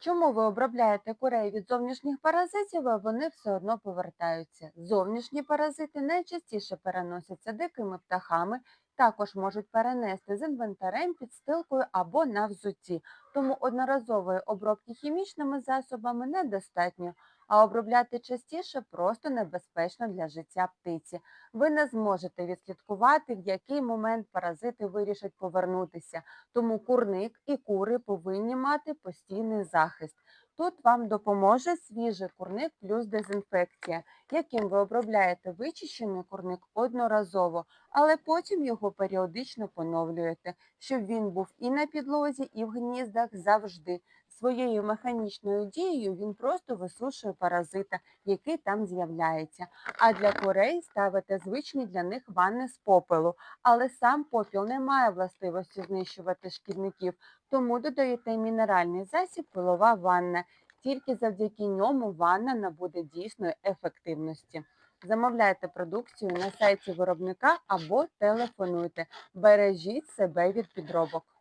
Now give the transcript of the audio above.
Чому ви обробляєте курей від зовнішніх паразитів, а вони все одно повертаються? Зовнішні паразити найчастіше переносяться дикими птахами, також можуть перенести з інвентарем, підстилкою або на взутті. Тому одноразової обробки хімічними засобами недостатньо, а обробляти частіше просто небезпечно для життя птиці. Ви не зможете відслідкувати, в який момент паразити вирішать повернутися. Тому курник і кури повинні мати постійний захист. Тут вам допоможе свіжий курник плюс дезінфекція, яким ви обробляєте вичищений курник одноразово, але потім його періодично поновлюєте, щоб він був і на підлозі, і в гніздах завжди. Своєю механічною дією він просто висушує паразита, який там з'являється. А для курей ставите звичні для них ванни з попелу, але сам попіл не має властивості знищувати шкідників, тому додаєте мінеральний засіб пилова ванна. Тільки завдяки ньому ванна набуде дійсної ефективності. Замовляйте продукцію на сайті виробника або телефонуйте. Бережіть себе від підробок.